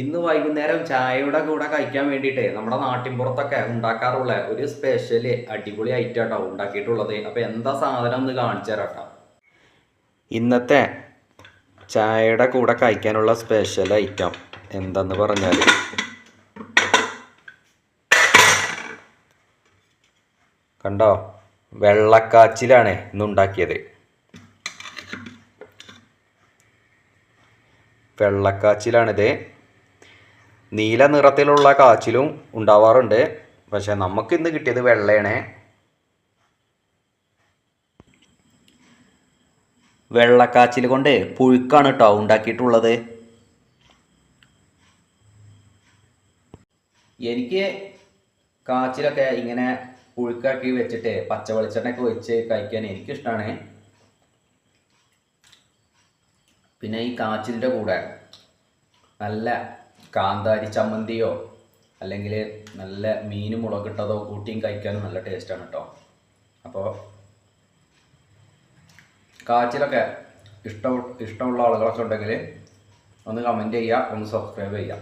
ഇന്ന് വൈകുന്നേരം ചായയുടെ കൂടെ കഴിക്കാൻ വേണ്ടിയിട്ട് നമ്മുടെ നാട്ടിൻപുറത്തൊക്കെ ഉണ്ടാക്കാറുള്ള ഒരു സ്പെഷ്യൽ അടിപൊളി ഐറ്റം കേട്ടോ ഉണ്ടാക്കിയിട്ടുള്ളത്. അപ്പോൾ എന്താ സാധനം ഒന്ന് കാണിച്ചു തരാം ഇന്നത്തെ ചായയുടെ കൂടെ കഴിക്കാനുള്ള സ്പെഷ്യൽ ഐറ്റം എന്തെന്ന് പറഞ്ഞാൽ കണ്ടോ? വെള്ളക്കാച്ചിലാണ് ഇന്നുണ്ടാക്കിയത് വെള്ളക്കാച്ചിലാണിത്. നീല നിറത്തിലുള്ള കാച്ചിലും ഉണ്ടാവാറുണ്ട്. പക്ഷെ നമുക്ക് ഇന്ന് കിട്ടിയത് വെള്ളയാണ്. വെള്ളക്കാച്ചിൽ കൊണ്ട് പുഴുക്കാണ് കേട്ടോ ഉണ്ടാക്കിയിട്ടുള്ളത്. എനിക്ക് കാച്ചിലൊക്കെ ഇങ്ങനെ പുഴുക്കാക്കി വെച്ചിട്ട് പച്ച വെളിച്ചെണ്ണയൊക്കെ വെച്ച് കഴിക്കാൻ എനിക്കിഷ്ടമാണ് പിന്നെ ഈ കാച്ചിലിന്റെ കൂടെ നല്ല കാന്താരി ചമ്മന്തിയോ അല്ലെങ്കിൽ നല്ല മീൻ മുളകിട്ടതോ കൂട്ടിയും കഴിക്കാനും നല്ല ടേസ്റ്റാണ് കേട്ടോ അപ്പോൾ കാച്ചിലൊക്കെ ഇഷ്ടം ഇഷ്ടമുള്ള ആളുകളൊക്കെ ഉണ്ടെങ്കിൽ ഒന്ന് കമന്റ് ചെയ്യുക ഒന്ന് സബ്സ്ക്രൈബ് ചെയ്യുക.